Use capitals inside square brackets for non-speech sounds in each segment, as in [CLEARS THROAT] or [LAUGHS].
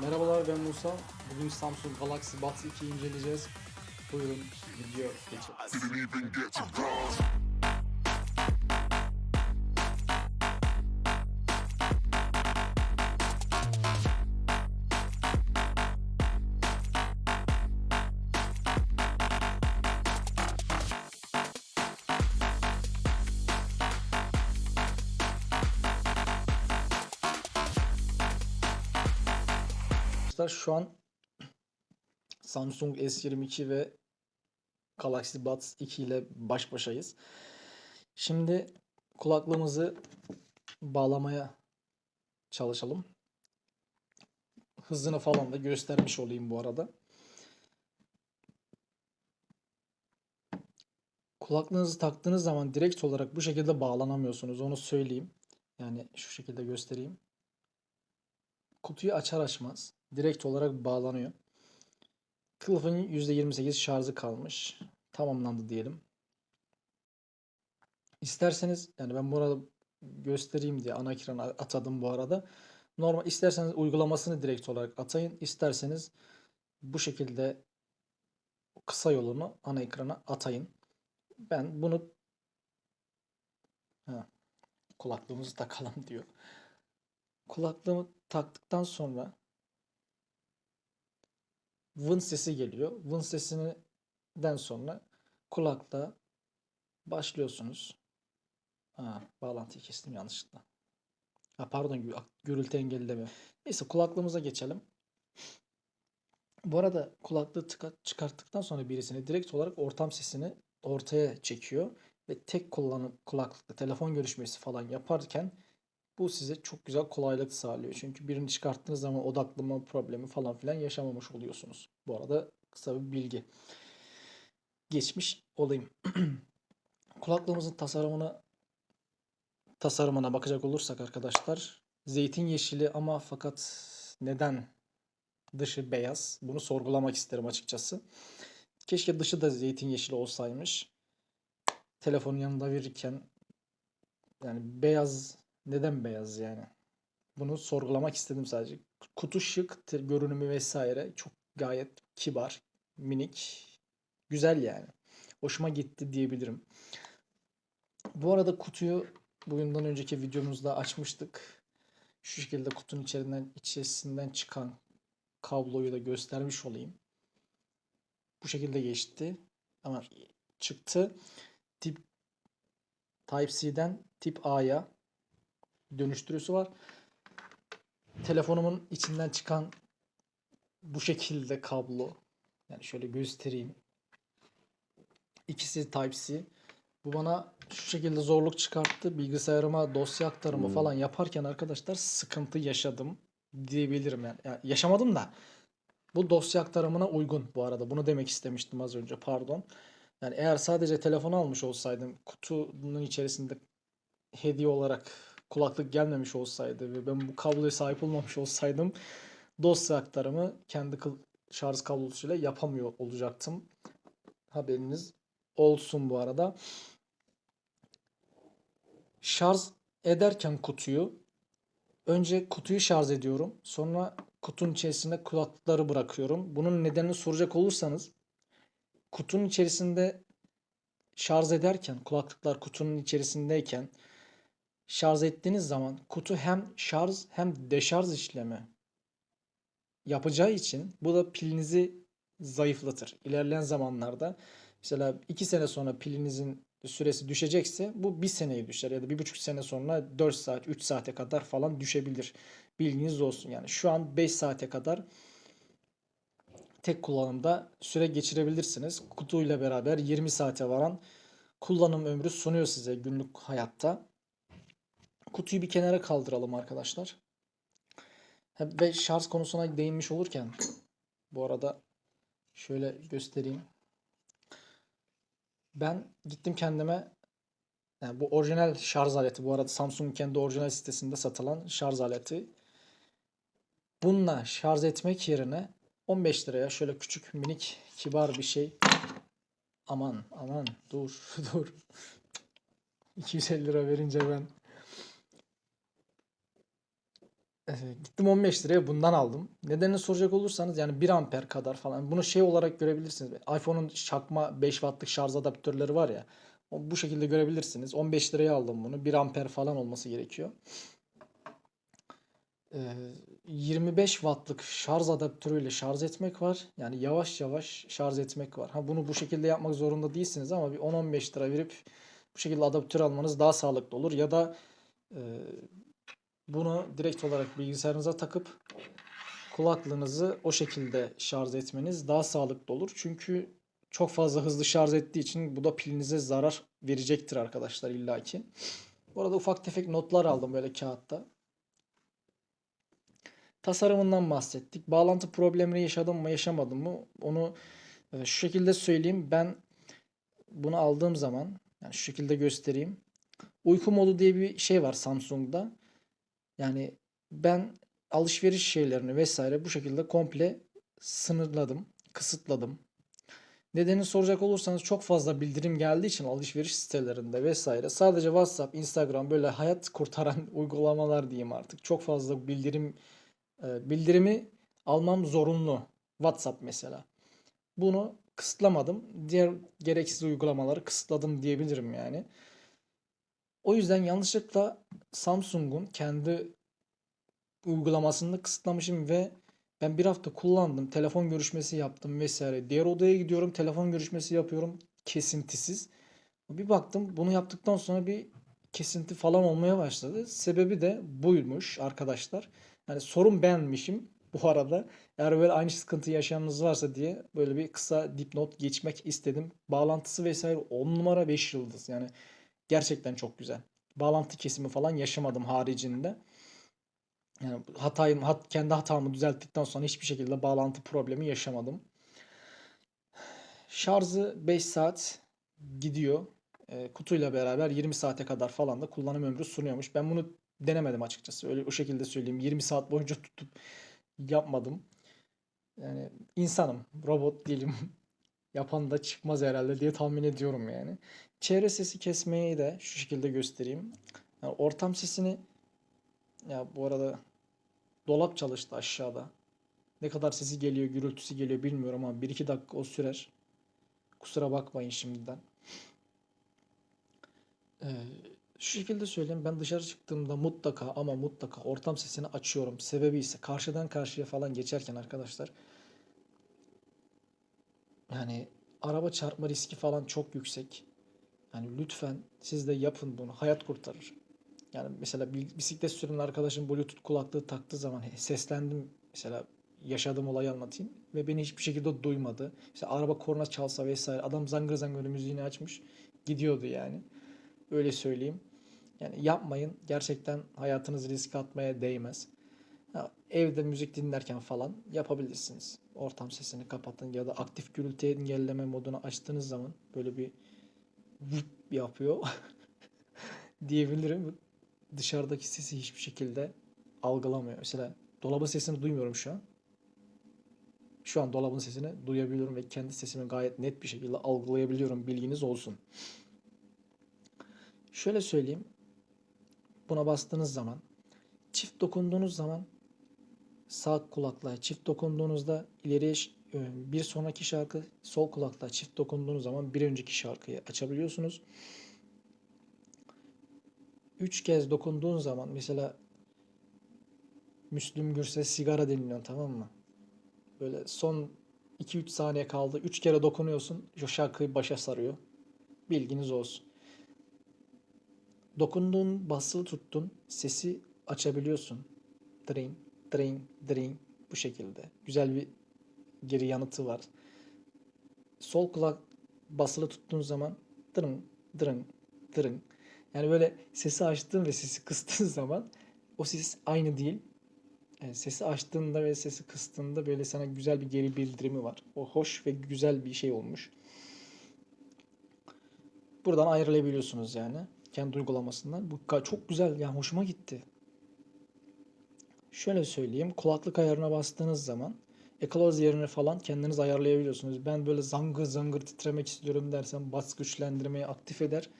Merhabalar ben Musa. Bugün Samsung Galaxy Buds 2'yi inceleyeceğiz. Buyurun video geçelim. Şu an Samsung S22 ve Galaxy Buds 2 ile baş başayız. Şimdi kulaklığımızı bağlamaya çalışalım. Hızını falan da göstermiş olayım bu arada. Kulaklığınızı taktığınız zaman direkt olarak bu şekilde bağlanamıyorsunuz. Onu söyleyeyim. Yani şu şekilde göstereyim. Kutuyu açar açmaz direkt olarak bağlanıyor. Kılıfın %28 şarjı kalmış. Tamamlandı diyelim. İsterseniz yani ben burada göstereyim diye ana ekrana atadım bu arada. Normal isterseniz uygulamasını direkt olarak atayın. İsterseniz bu şekilde kısa yolunu ana ekrana atayın. Ben bunu ha, kulaklığımızı takalım [LAUGHS] diyor. Kulaklığımı taktıktan sonra vın sesi geliyor. Vın sesinden sonra kulakta başlıyorsunuz. Ha, bağlantıyı kestim yanlışlıkla. Ha, pardon gü- gürültü engelleme. Neyse kulaklığımıza geçelim. Bu arada kulaklığı tıka- çıkarttıktan sonra birisini direkt olarak ortam sesini ortaya çekiyor ve tek kullanıp kulaklıkla telefon görüşmesi falan yaparken bu size çok güzel kolaylık sağlıyor. Çünkü birini çıkarttığınız zaman odaklama problemi falan filan yaşamamış oluyorsunuz. Bu arada kısa bir bilgi. Geçmiş olayım. [CLEARS THROAT] Kulaklığımızın tasarımına tasarımına bakacak olursak arkadaşlar zeytin yeşili ama fakat neden dışı beyaz? Bunu sorgulamak isterim açıkçası. Keşke dışı da zeytin yeşili olsaymış. Telefonun yanında verirken yani beyaz neden beyaz yani? Bunu sorgulamak istedim sadece. Kutu şık, görünümü vesaire çok gayet kibar, minik, güzel yani. Hoşuma gitti diyebilirim. Bu arada kutuyu bundan önceki videomuzda açmıştık. Şu şekilde kutunun içerisinden, içerisinden çıkan kabloyu da göstermiş olayım. Bu şekilde geçti. Ama çıktı. Tip Type-C'den tip A'ya dönüştürücüsü var. Telefonumun içinden çıkan bu şekilde kablo. Yani şöyle göstereyim. İkisi Type-C. Bu bana şu şekilde zorluk çıkarttı. Bilgisayarıma dosya aktarımı falan yaparken arkadaşlar sıkıntı yaşadım diyebilirim yani. yani yaşamadım da bu dosya aktarımına uygun bu arada. Bunu demek istemiştim az önce pardon. Yani eğer sadece telefonu almış olsaydım kutunun içerisinde hediye olarak kulaklık gelmemiş olsaydı ve ben bu kabloya sahip olmamış olsaydım dosya aktarımı kendi şarj kablosuyla yapamıyor olacaktım. Haberiniz olsun bu arada. Şarj ederken kutuyu önce kutuyu şarj ediyorum. Sonra kutunun içerisinde kulaklıkları bırakıyorum. Bunun nedenini soracak olursanız kutunun içerisinde şarj ederken kulaklıklar kutunun içerisindeyken şarj ettiğiniz zaman kutu hem şarj hem deşarj işlemi yapacağı için bu da pilinizi zayıflatır. İlerleyen zamanlarda mesela 2 sene sonra pilinizin süresi düşecekse bu 1 seneye düşer ya da 1,5 sene sonra 4 saat 3 saate kadar falan düşebilir. Bilginiz olsun yani şu an 5 saate kadar tek kullanımda süre geçirebilirsiniz. Kutuyla beraber 20 saate varan kullanım ömrü sunuyor size günlük hayatta. Kutuyu bir kenara kaldıralım arkadaşlar. Ve şarj konusuna değinmiş olurken bu arada şöyle göstereyim. Ben gittim kendime yani bu orijinal şarj aleti bu arada Samsung'un kendi orijinal sitesinde satılan şarj aleti. Bununla şarj etmek yerine 15 liraya şöyle küçük minik kibar bir şey. Aman aman dur [LAUGHS] dur. 250 lira verince ben gittim 15 liraya bundan aldım. Nedenini soracak olursanız yani 1 amper kadar falan. Bunu şey olarak görebilirsiniz. iPhone'un çakma 5 wattlık şarj adaptörleri var ya. Bu şekilde görebilirsiniz. 15 liraya aldım bunu. 1 amper falan olması gerekiyor. Eee, 25 wattlık şarj adaptörüyle şarj etmek var. Yani yavaş yavaş şarj etmek var. Ha bunu bu şekilde yapmak zorunda değilsiniz ama bir 10-15 lira verip bu şekilde adaptör almanız daha sağlıklı olur. Ya da eee, bunu direkt olarak bilgisayarınıza takıp kulaklığınızı o şekilde şarj etmeniz daha sağlıklı olur. Çünkü çok fazla hızlı şarj ettiği için bu da pilinize zarar verecektir arkadaşlar illaki. Bu arada ufak tefek notlar aldım böyle kağıtta. Tasarımından bahsettik. Bağlantı problemini yaşadım mı yaşamadım mı onu e, şu şekilde söyleyeyim. Ben bunu aldığım zaman yani şu şekilde göstereyim. Uyku modu diye bir şey var Samsung'da. Yani ben alışveriş şeylerini vesaire bu şekilde komple sınırladım, kısıtladım. Nedenini soracak olursanız çok fazla bildirim geldiği için alışveriş sitelerinde vesaire sadece WhatsApp, Instagram böyle hayat kurtaran [LAUGHS] uygulamalar diyeyim artık. Çok fazla bildirim e, bildirimi almam zorunlu. WhatsApp mesela. Bunu kısıtlamadım. Diğer gereksiz uygulamaları kısıtladım diyebilirim yani. O yüzden yanlışlıkla Samsung'un kendi uygulamasını kısıtlamışım ve ben bir hafta kullandım. Telefon görüşmesi yaptım vesaire. Diğer odaya gidiyorum. Telefon görüşmesi yapıyorum. Kesintisiz. Bir baktım bunu yaptıktan sonra bir kesinti falan olmaya başladı. Sebebi de buymuş arkadaşlar. Yani sorun benmişim bu arada. Eğer böyle aynı sıkıntı yaşayanınız varsa diye böyle bir kısa dipnot geçmek istedim. Bağlantısı vesaire 10 numara 5 yıldız. Yani gerçekten çok güzel. Bağlantı kesimi falan yaşamadım haricinde. Yani hatayım, hat, kendi hatamı düzelttikten sonra hiçbir şekilde bağlantı problemi yaşamadım. Şarjı 5 saat gidiyor. E, kutuyla beraber 20 saate kadar falan da kullanım ömrü sunuyormuş. Ben bunu denemedim açıkçası. Öyle o şekilde söyleyeyim. 20 saat boyunca tutup yapmadım. Yani insanım, robot değilim. [LAUGHS] Yapan da çıkmaz herhalde diye tahmin ediyorum yani. Çevre sesi kesmeyi de şu şekilde göstereyim. Yani ortam sesini ya bu arada dolap çalıştı aşağıda. Ne kadar sesi geliyor, gürültüsü geliyor bilmiyorum ama 1-2 dakika o sürer. Kusura bakmayın şimdiden. Ee, şu şekilde söyleyeyim. Ben dışarı çıktığımda mutlaka ama mutlaka ortam sesini açıyorum. Sebebi ise karşıdan karşıya falan geçerken arkadaşlar yani araba çarpma riski falan çok yüksek. Yani lütfen siz de yapın bunu. Hayat kurtarır. Yani mesela bisiklet süren arkadaşım Bluetooth kulaklığı taktığı zaman seslendim. Mesela yaşadığım olayı anlatayım ve beni hiçbir şekilde duymadı. İşte araba korna çalsa vesaire adam zangır zangır müziğini açmış gidiyordu yani. Öyle söyleyeyim. Yani yapmayın. Gerçekten hayatınızı riske atmaya değmez. Ha, evde müzik dinlerken falan yapabilirsiniz. Ortam sesini kapatın ya da aktif gürültü engelleme modunu açtığınız zaman böyle bir yapıyor [LAUGHS] diyebilirim. Dışarıdaki sesi hiçbir şekilde algılamıyor. Mesela dolabın sesini duymuyorum şu an. Şu an dolabın sesini duyabiliyorum ve kendi sesimi gayet net bir şekilde algılayabiliyorum. Bilginiz olsun. Şöyle söyleyeyim. Buna bastığınız zaman çift dokunduğunuz zaman sağ kulaklığa çift dokunduğunuzda ileriye bir sonraki şarkı sol kulaklığa çift dokunduğunuz zaman bir önceki şarkıyı açabiliyorsunuz. Üç kez dokunduğun zaman mesela Müslüm Gürses sigara dinliyorsun tamam mı? Böyle son 2-3 saniye kaldı. 3 kere dokunuyorsun. O şarkıyı başa sarıyor. Bilginiz olsun. Dokunduğun, basılı tuttun. Sesi açabiliyorsun. Dring, dring, dring. Bu şekilde. Güzel bir geri yanıtı var. Sol kulak basılı tuttuğun zaman dırın, dırın, dırın. Yani böyle sesi açtığın ve sesi kıstığın [LAUGHS] zaman o ses aynı değil. Yani sesi açtığında ve sesi kıstığında böyle sana güzel bir geri bildirimi var. O hoş ve güzel bir şey olmuş. Buradan ayrılayabiliyorsunuz yani. Kendi uygulamasından. Bu çok güzel. Yani hoşuma gitti. Şöyle söyleyeyim. Kulaklık ayarına bastığınız zaman Equalize yerine falan kendiniz ayarlayabiliyorsunuz. Ben böyle zangır zangır titremek istiyorum dersen bas güçlendirmeyi aktif eder.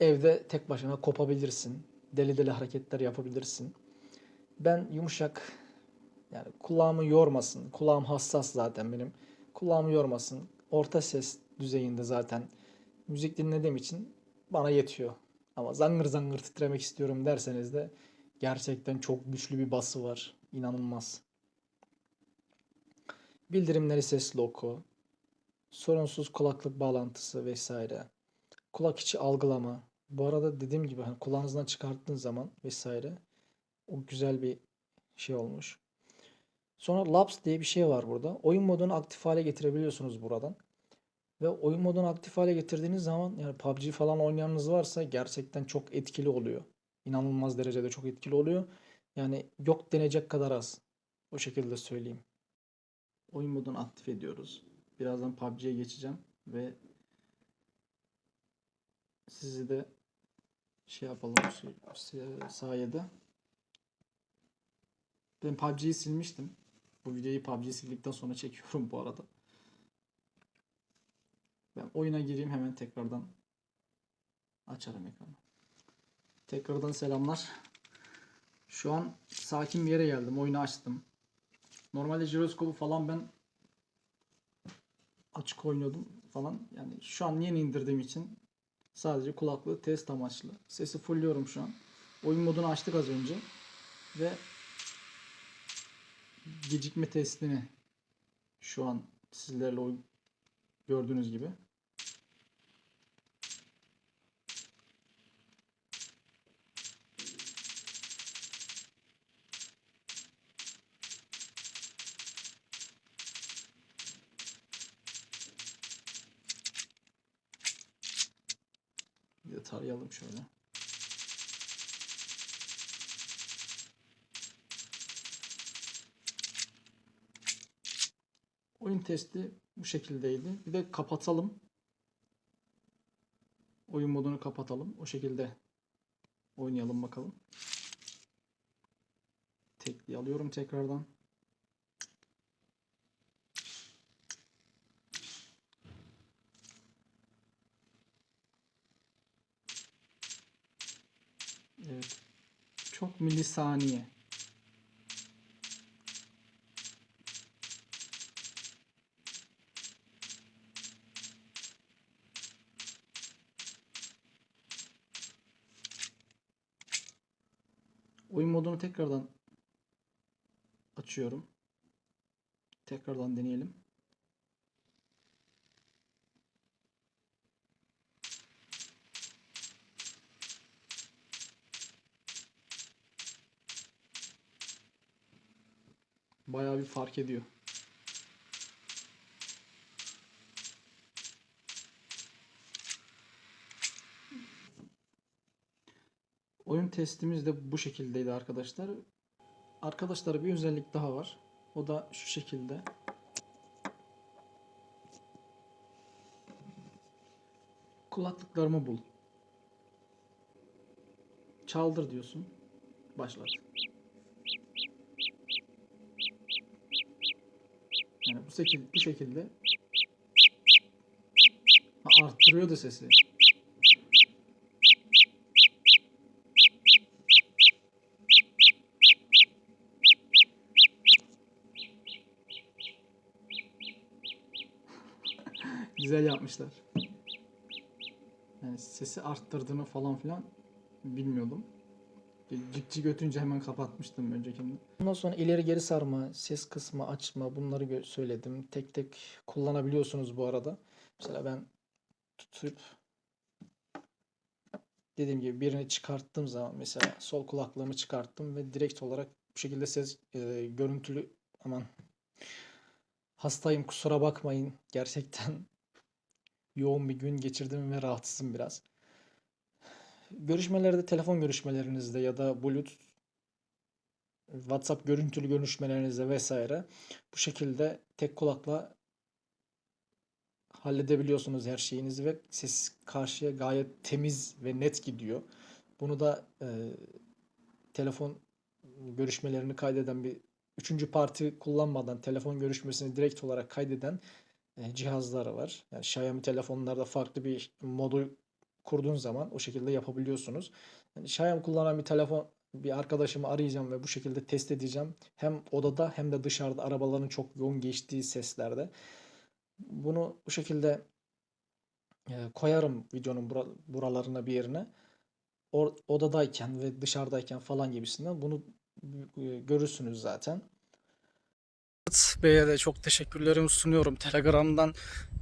Evde tek başına kopabilirsin. Deli deli hareketler yapabilirsin. Ben yumuşak yani kulağımı yormasın. Kulağım hassas zaten benim. Kulağımı yormasın. Orta ses düzeyinde zaten müzik dinlediğim için bana yetiyor. Ama zangır zangır titremek istiyorum derseniz de gerçekten çok güçlü bir bası var. İnanılmaz. Bildirimleri sesli oku. Sorunsuz kulaklık bağlantısı vesaire. Kulak içi algılama. Bu arada dediğim gibi hani kulağınızdan çıkarttığın zaman vesaire o güzel bir şey olmuş. Sonra Labs diye bir şey var burada. Oyun modunu aktif hale getirebiliyorsunuz buradan. Ve oyun modunu aktif hale getirdiğiniz zaman yani PUBG falan oynayanınız varsa gerçekten çok etkili oluyor. İnanılmaz derecede çok etkili oluyor. Yani yok denecek kadar az. O şekilde söyleyeyim. Oyun modunu aktif ediyoruz. Birazdan PUBG'ye geçeceğim ve sizi de şey yapalım bu sayede. Ben PUBG'yi silmiştim. Bu videoyu PUBG'yi sildikten sonra çekiyorum bu arada. Ben oyuna gireyim hemen tekrardan açarım ekranı. Tekrardan selamlar. Şu an sakin bir yere geldim. Oyunu açtım. Normalde jiroskopu falan ben açık oynuyordum falan. Yani şu an yeni indirdiğim için sadece kulaklığı test amaçlı. Sesi fullüyorum şu an. Oyun modunu açtık az önce. Ve gecikme testini şu an sizlerle gördüğünüz gibi. Bir de tarayalım şöyle. Oyun testi bu şekildeydi. Bir de kapatalım. Oyun modunu kapatalım. O şekilde oynayalım bakalım. Tekli alıyorum tekrardan. Evet. Çok milisaniye. Modunu tekrardan açıyorum. Tekrardan deneyelim. Bayağı bir fark ediyor. Oyun testimiz de bu şekildeydi arkadaşlar. Arkadaşlar bir özellik daha var. O da şu şekilde. Kulaklıklarımı bul. Çaldır diyorsun. Başlat. Yani bu şekilde, bu şekilde Ha, arttırıyor da sesi. Güzel yapmışlar. Yani sesi arttırdığını falan filan bilmiyordum. Cik cik ötünce hemen kapatmıştım öncekinde. Ondan sonra ileri geri sarma, ses kısmı, açma bunları söyledim. Tek tek kullanabiliyorsunuz bu arada. Mesela ben tutup dediğim gibi birini çıkarttığım zaman mesela sol kulaklığımı çıkarttım ve direkt olarak bu şekilde ses e, görüntülü aman hastayım kusura bakmayın gerçekten yoğun bir gün geçirdim ve rahatsızım biraz. Görüşmelerde, telefon görüşmelerinizde ya da Bluetooth, WhatsApp görüntülü görüşmelerinizde vesaire bu şekilde tek kulakla halledebiliyorsunuz her şeyinizi ve ses karşıya gayet temiz ve net gidiyor. Bunu da e, telefon görüşmelerini kaydeden bir üçüncü parti kullanmadan telefon görüşmesini direkt olarak kaydeden cihazlar var. Yani Xiaomi telefonlarda farklı bir modu kurduğun zaman o şekilde yapabiliyorsunuz. Yani Xiaomi kullanan bir telefon bir arkadaşımı arayacağım ve bu şekilde test edeceğim. Hem odada hem de dışarıda arabaların çok yoğun geçtiği seslerde. Bunu bu şekilde e, koyarım videonun bura- buralarına bir yerine. Odadayken ve dışarıdayken falan gibisinden bunu e, görürsünüz zaten. Bey'e de çok teşekkürlerimi sunuyorum. Telegram'dan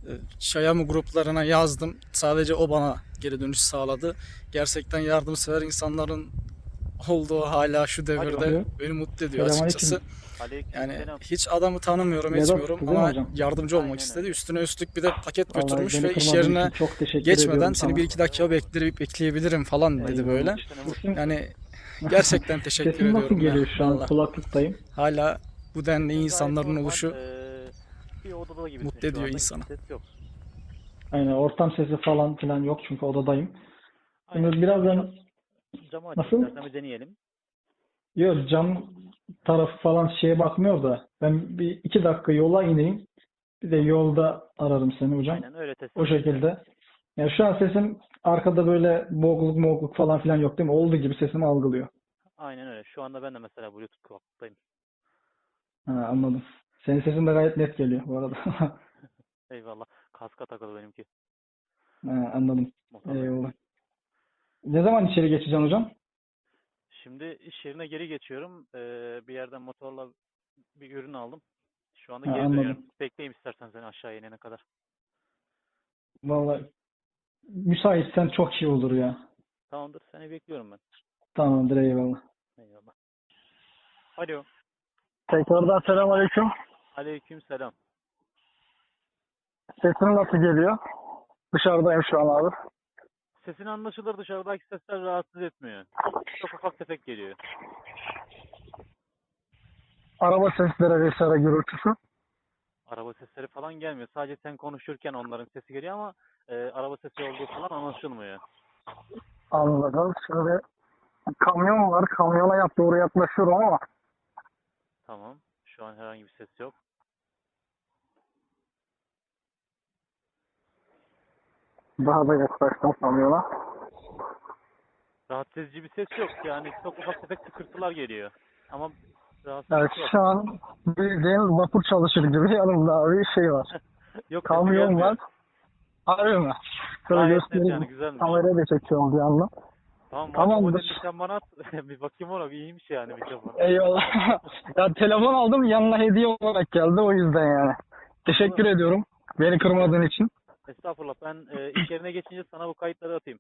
e, Xiaomi gruplarına yazdım. Sadece o bana geri dönüş sağladı. Gerçekten yardımsever insanların olduğu hala şu devirde beni mutlu ediyor Selamünaleyküm. açıkçası. Yani Aleykümselam. hiç adamı tanımıyorum, Vedat, etmiyorum ama hocam? yardımcı olmak Aynen istedi. Üstüne üstlük bir de paket Vallahi götürmüş ve iş yerine geçmeden seni bir iki dakika bekle, bekleyebilirim falan dedi Eyvallah. böyle. Sesim, Yani gerçekten teşekkür sesim nasıl ediyorum ya. geliyor şu an? Vallahi. Kulaklıktayım. Hala bu denli insanların oluşu eee, bir odada mutlu ediyor insanı. Ses yok. Aynen ortam sesi falan filan yok çünkü odadayım. Şimdi Aynen. birazdan Camı Nasıl? istersen bir deneyelim. yok cam tarafı falan şeye bakmıyor da ben bir iki dakika yola ineyim. Bir de yolda ararım seni hocam. Aynen öyle test. O şekilde. Yani şu an sesim arkada böyle boğukluk moğukluk falan filan yok değil mi? Olduğu gibi sesimi algılıyor. Aynen öyle. Şu anda ben de mesela Bluetooth kulaklıktayım. Ha, anladım. Senin sesin de gayet net geliyor bu arada. [LAUGHS] Eyvallah. Kaska takılı benimki. Anladım. Motorla. Eyvallah. Ne zaman içeri geçeceksin hocam? Şimdi iş yerine geri geçiyorum. Eee, bir yerden motorla bir ürün aldım. Şu anda Ha, geri anladım. dönüyorum. Bekleyeyim istersen seni aşağı inene kadar. Vallahi müsaitsen çok iyi olur ya. Tamamdır. Seni bekliyorum ben. Tamamdır eyvallah. Eyvallah. Alo. Tekrardan selamünaleyküm. Aleykümselam. Sesin nasıl geliyor? Dışarıdayım şu an abi. Sesin anlaşılır dışarıdaki sesler rahatsız etmiyor. Çok ufak tefek geliyor. Araba sesleri vesaire gürültüsü. Araba sesleri falan gelmiyor. Sadece sen konuşurken onların sesi geliyor ama e, araba sesi olduğu falan anlaşılmıyor. Anladım. Şöyle kamyon var. Kamyona yap doğru yaklaşıyorum ama Tamam. Şu an herhangi bir ses yok. daha da yaklaştım kamyona. Rahatsız edici bir ses yok. Yani çok ufak tefek tıkırtılar geliyor. Ama rahatsız edici yok. şu an bildiğin vapur çalışır gibi [LAUGHS] yanımda abi şey var. [LAUGHS] Yok Kamyon var. Harbi mi? Şöyle Gayet net göstereyim. yani güzelmiş. Kameraya da çekiyorum bir yandan. Tamam, Tamamdır. modelini sen bana at. [LAUGHS] bir bakayım ona. Bir iyiymiş yani mikrofon. Eyvallah. [LAUGHS] ya telefon aldım yanına hediye olarak geldi o yüzden yani. Teşekkür ediyorum beni kırmadığın için. Estağfurullah. Ben e, iş yerine geçince sana bu kayıtları atayım.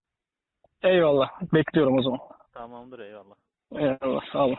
Eyvallah. Bekliyorum o zaman. Tamamdır eyvallah. Eyvallah. Sağ olun.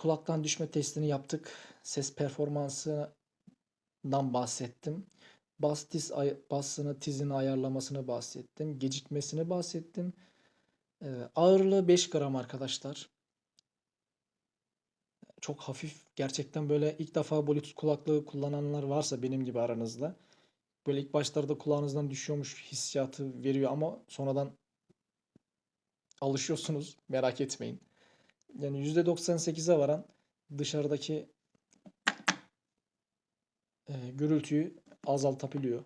Kulaktan düşme testini yaptık. Ses performansından bahsettim. Bas tiz basını, tizini ayarlamasını bahsettim. Gecikmesini bahsettim. Ee, ağırlığı 5 gram arkadaşlar. Çok hafif. Gerçekten böyle ilk defa Bluetooth kulaklığı kullananlar varsa benim gibi aranızda. Böyle ilk başlarda kulağınızdan düşüyormuş hissiyatı veriyor ama sonradan alışıyorsunuz. Merak etmeyin. Yani %98'e varan dışarıdaki e, gürültüyü azaltabiliyor.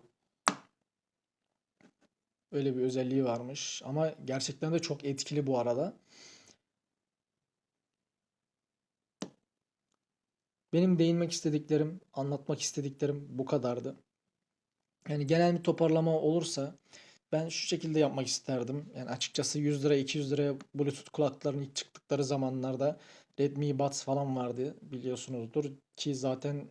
Öyle bir özelliği varmış. Ama gerçekten de çok etkili bu arada. Benim değinmek istediklerim, anlatmak istediklerim bu kadardı. Yani genel bir toparlama olursa ben şu şekilde yapmak isterdim. Yani açıkçası 100 lira 200 liraya Bluetooth kulaklıkların ilk çıktıkları zamanlarda Redmi Buds falan vardı biliyorsunuzdur ki zaten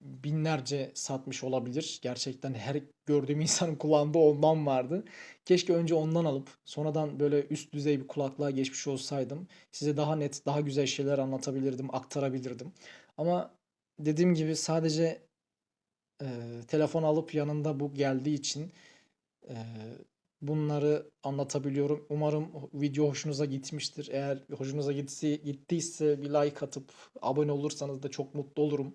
binlerce satmış olabilir. Gerçekten her gördüğüm [LAUGHS] insanın kulağında ondan vardı. Keşke önce ondan alıp sonradan böyle üst düzey bir kulaklığa geçmiş olsaydım. Size daha net, daha güzel şeyler anlatabilirdim, aktarabilirdim. Ama dediğim gibi sadece e, telefon alıp yanında bu geldiği için bunları anlatabiliyorum. Umarım video hoşunuza gitmiştir. Eğer hoşunuza gitsi, gittiyse bir like atıp abone olursanız da çok mutlu olurum.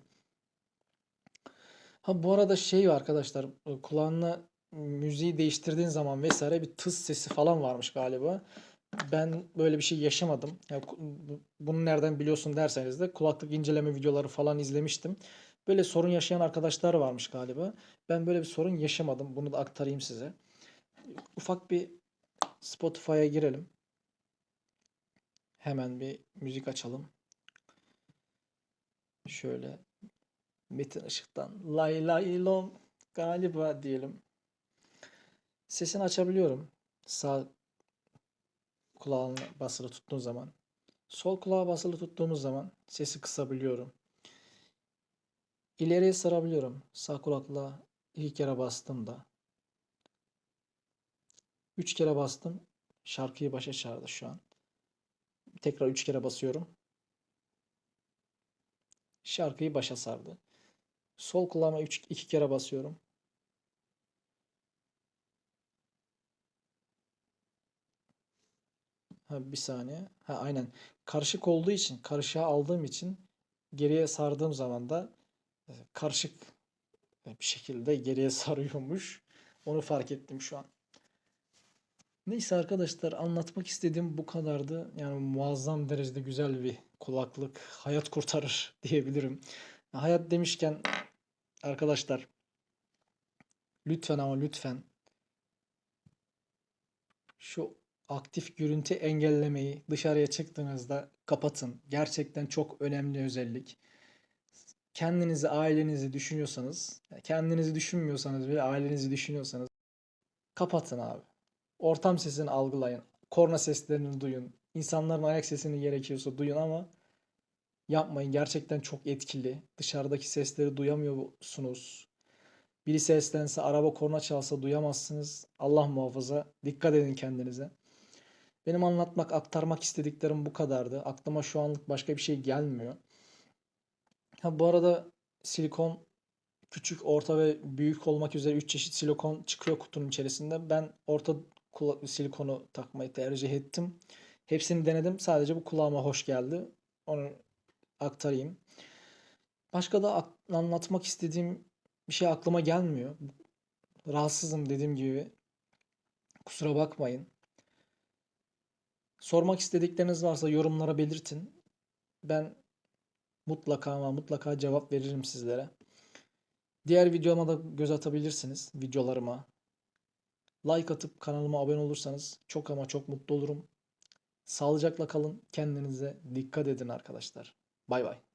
Ha bu arada şey var arkadaşlar kulağına müziği değiştirdiğin zaman vesaire bir tıs sesi falan varmış galiba. Ben böyle bir şey yaşamadım. Ya, ku- bu- bunu nereden biliyorsun derseniz de kulaklık inceleme videoları falan izlemiştim. Böyle sorun yaşayan arkadaşlar varmış galiba. Ben böyle bir sorun yaşamadım. Bunu da aktarayım size. Ufak bir Spotify'a girelim. Hemen bir müzik açalım. Şöyle Metin Işık'tan Lay Lay Lom galiba diyelim. Sesini açabiliyorum. Sağ kulağını basılı tuttuğum zaman. Sol kulağı basılı tuttuğumuz zaman sesi kısabiliyorum. İleriye sarabiliyorum. Sağ kulakla iki kere bastığımda. Üç kere bastım. Şarkıyı başa çağırdı şu an. Tekrar üç kere basıyorum. Şarkıyı başa sardı. Sol kulağıma üç, iki kere basıyorum. Ha, bir saniye. Ha, aynen. Karışık olduğu için, karışığa aldığım için geriye sardığım zaman da karışık e, bir şekilde geriye [LAUGHS] sarıyormuş. Onu fark ettim şu an. Neyse arkadaşlar anlatmak istediğim bu kadardı. Yani muazzam derecede güzel bir kulaklık. Hayat kurtarır [LAUGHS] diyebilirim. Hayat demişken arkadaşlar lütfen ama lütfen şu aktif görüntü engellemeyi dışarıya çıktığınızda kapatın. Gerçekten çok önemli özellik. Kendinizi, ailenizi düşünüyorsanız, kendinizi düşünmüyorsanız bile ailenizi düşünüyorsanız kapatın abi. Ortam sesini algılayın. Korna seslerini duyun. İnsanların ayak sesini gerekiyorsa duyun ama yapmayın. Gerçekten çok etkili. Dışarıdaki sesleri duyamıyorsunuz. Biri seslense, araba korna çalsa duyamazsınız. Allah muhafaza. Dikkat edin kendinize. Benim anlatmak, aktarmak istediklerim bu kadardı. Aklıma şu anlık başka bir şey gelmiyor. Ha bu arada silikon küçük, orta ve büyük olmak üzere 3 çeşit silikon çıkıyor kutunun içerisinde. Ben orta kula- silikonu takmayı tercih ettim. Hepsini denedim. Sadece bu kulağıma hoş geldi. Onu aktarayım. Başka da ak- anlatmak istediğim bir şey aklıma gelmiyor. Rahatsızım dediğim gibi. Kusura bakmayın. Sormak istedikleriniz varsa yorumlara belirtin. Ben mutlaka ama mutlaka cevap veririm sizlere. Diğer videoma da göz atabilirsiniz. Videolarıma. Like atıp kanalıma abone olursanız çok ama çok mutlu olurum. Sağlıcakla kalın. Kendinize dikkat edin arkadaşlar. Bay bay.